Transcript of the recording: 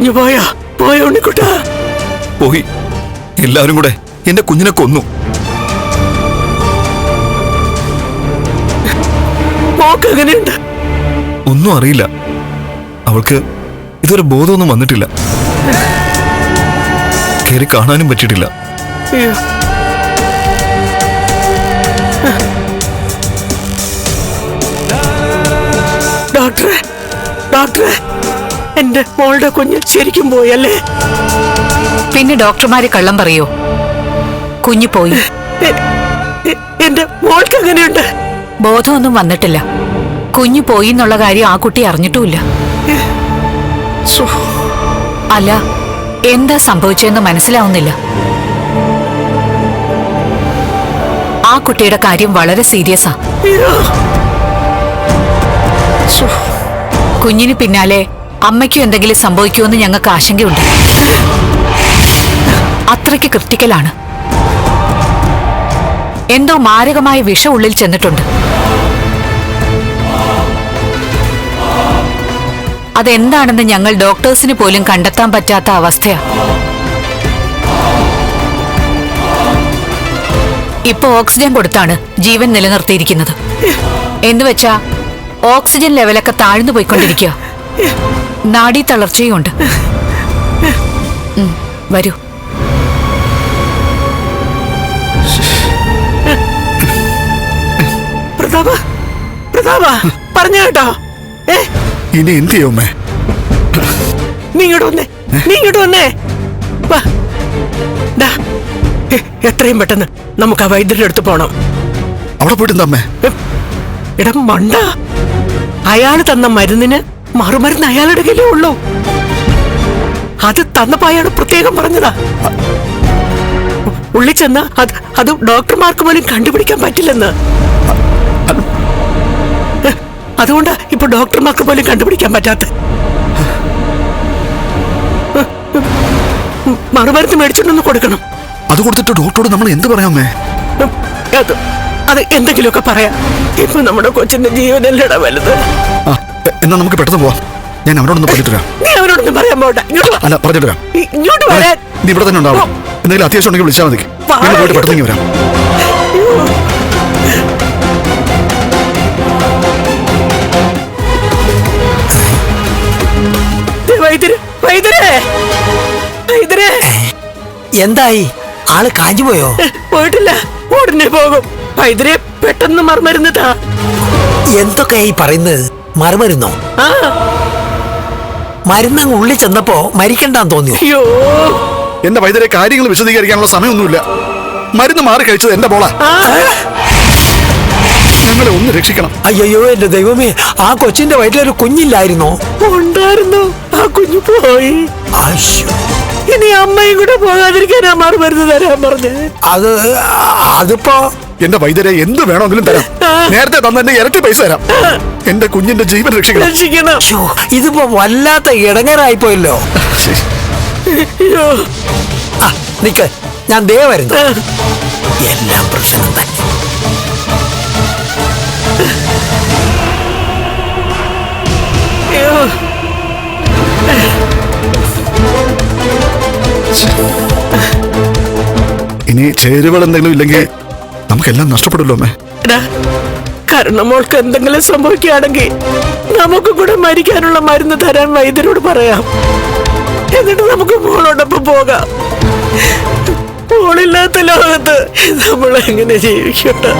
കുഞ്ഞു പോയാ പോയ ഉണ്ണിക്കുട്ട. പോയി. എല്ലാവരും കൂടെ എന്റെ കുഞ്ഞിനെ കൊന്നു. എങ്ങനെയുണ്ട്? ഒന്നും അറിയില്ല. അവൾക്ക് ഇതൊരു ബോധമൊന്നും വന്നിട്ടില്ല. കയറി കാണാനും പറ്റിയിട്ടില്ല. ഡോക്ടറെ ഡോക്ടറെ. എന്റെ മോളുടെ കുഞ്ഞ് ശരിക്കും പോയല്ലേ? പിന്നെ ഡോക്ടർമാര് കള്ളം പറയോ? കുഞ്ഞു പോയി. എന്റെ മോൾക്ക് എങ്ങനെയുണ്ട്? ബോധമൊന്നും വന്നിട്ടില്ല. കുഞ്ഞു പോയി എന്നുള്ള കാര്യം ആ കുട്ടി അറിഞ്ഞിട്ടുമില്ല. അല്ല എന്താ സംഭവിച്ചതെന്ന് മനസ്സിലാവുന്നില്ല. ആ കുട്ടിയുടെ കാര്യം വളരെ സീരിയസ്. ആ. കുഞ്ഞിന് പിന്നാലെ അമ്മയ്ക്കും എന്തെങ്കിലും സംഭവിക്കുമെന്ന് ഞങ്ങൾക്ക് ആശങ്കയുണ്ട്. അത്രയ്ക്ക് ക്രിട്ടിക്കലാണ്. എന്തോ മാരകമായ വിഷ ഉള്ളിൽ ചെന്നിട്ടുണ്ട്. അതെന്താണെന്ന് ഞങ്ങൾ ഡോക്ടേഴ്സിന് പോലും കണ്ടെത്താൻ പറ്റാത്ത അവസ്ഥയാ. ഇപ്പൊ ഓക്സിജൻ കൊടുത്താണ് ജീവൻ നിലനിർത്തിയിരിക്കുന്നത്. എന്നുവെച്ചാ ഓക്സിജൻ ലെവലൊക്കെ താഴ്ന്നു പോയിക്കൊണ്ടിരിക്കുക നാഡീ തളർച്ചയുണ്ട്. ഉം, വരൂ. പ്രതാപ പ്രതാപ പറഞ്ഞു കേട്ടോ. ഏ? ഇനി എന്ത് ചെയ്യുമേ നീ ഇങ്ങോട്ട് വന്നേ നീ ഇങ്ങോട്ട് വന്നേ. വാ. ദാ, എ, എത്രയും പെട്ടെന്ന് നമുക്ക് ആ വൈദ്യരുടെ അടുത്ത് പോണം. അവിടെ പോയിട്ടുണ്ടമ്മേ എടാ മണ്ട. അയാൾ തന്ന മരുന്നിന് മറുമരുന്ന് അയാളുടെ കയ്യിലേ ഉള്ളൂ. അത് തന്നപ്പോ അയാൾ പ്രത്യേകം പറഞ്ഞതാ. ഉള്ളി ചെന്ന് അത് അത് ഡോക്ടർമാർക്ക് പോലും കണ്ടുപിടിക്കാൻ പറ്റില്ലെന്ന്. അതുകൊണ്ടാ ഇപ്പൊ ഡോക്ടർമാർക്ക് പോലും കണ്ടുപിടിക്കാൻ പറ്റാത്ത. മറുമരുന്ന് മേടിച്ചിട്ടൊന്ന് കൊടുക്കണം. അത് കൊടുത്തിട്ട് ഡോക്ടറോട് നമ്മൾ എന്ത് പറയാം അമ്മേ? ഉം, അത് അത് എന്തെങ്കിലുമൊക്കെ പറയാം. ഇപ്പൊ നമ്മുടെ കൊച്ചിന്റെ ജീവനല്ലട വലുത് എന്നാ നമുക്ക് പെട്ടെന്ന് പോവാം. ഞാൻ അവനോടൊന്ന് പറഞ്ഞിട്ട് വരാം. നീ അവനോടൊന്നും പറയാൻ പോട്ടെ ഇങ്ങോട്ട് വാ. അല്ല പറഞ്ഞിട്ട് വരാം. ഇങ്ങോട്ട് വരാൻ. നീ ഇവിടെ തന്നെ ഉണ്ടാവും എന്തെങ്കിലും അത്യാവശ്യം ഉണ്ടെങ്കിൽ വിളിച്ചാൽ മതി. ഞാൻ പോയിട്ട് പെട്ടെന്ന് ഇങ്ങ് വരാം. ദേ, വൈദ്യര് വൈദ്യരെ വൈദ്യരെ. എന്തായി? ആൾ കാഞ്ഞുപോയോ പോയിട്ടില്ല. ഉടനെ പോകും. വൈദ്യരെ പെട്ടെന്ന് മറുമരുന്ന് താ. എന്തൊക്കെയാ പറയുന്നത്? മറുമരുന്നോ? മരുന്നങ്ങ് ഉള്ളിൽ ചെന്നപ്പോ മരിക്കണ്ടാന്ന് തോന്നിയോ? അയ്യോ. എന്റെ വൈദ്യരെ കാര്യങ്ങൾ വിശദീകരിക്കാനുള്ള സമയമൊന്നുമില്ല. മരുന്ന് മാറി കഴിച്ചത് എന്റെ മോളാ. ആ. ഞങ്ങളെ ഒന്ന് രക്ഷിക്കണം. അയ്യോ എന്റെ ദൈവമേ ആ കൊച്ചിന്റെ വയറ്റിലൊരു കുഞ്ഞില്ലായിരുന്നോ? ഉണ്ടായിരുന്നു. ആ കുഞ്ഞു പോയി. ഇനി അമ്മയും കൂടെ പോകാതിരിക്കാൻ അമ്മാർ മരുന്ന് തരാൻ പറഞ്ഞേ അത് അതിപ്പോ എന്റെ വൈദ്യരെ എന്ത് വേണമെങ്കിലും തരാം. നേരത്തെ തന്നെ ഇരട്ടി പൈസ തരാം. എന്റെ കുഞ്ഞിന്റെ ജീവൻ രക്ഷിക്കണം. രക്ഷിക്കണം. ശ്ശോ, ഇതിപ്പോ വല്ലാത്ത ഇടങ്ങരായി ശരി. അയ്യോ. ആ നിക്ക്. ഞാൻ ദേ വരുന്നു. എല്ലാം പ്രശ്നം തന്നെ. ഇനി ചേരുവകൾ എന്തെങ്കിലും ഇല്ലെങ്കിൽ നമുക്കെല്ലാം നഷ്ടപ്പെടുമല്ലോ അമ്മേ. മോൾക്ക് എന്തെങ്കിലും സംഭവിക്കുകയാണെങ്കിൽ നമുക്ക് കൂടെ മരിക്കാനുള്ള മരുന്ന് തരാൻ വൈദ്യരോട് പറയാം. എന്നിട്ട് നമുക്ക് മോളോടൊപ്പം പോകാം. മോളില്ലാത്ത ലോകത്ത് നമ്മൾ എങ്ങനെ ജീവിക്കട്ടെ?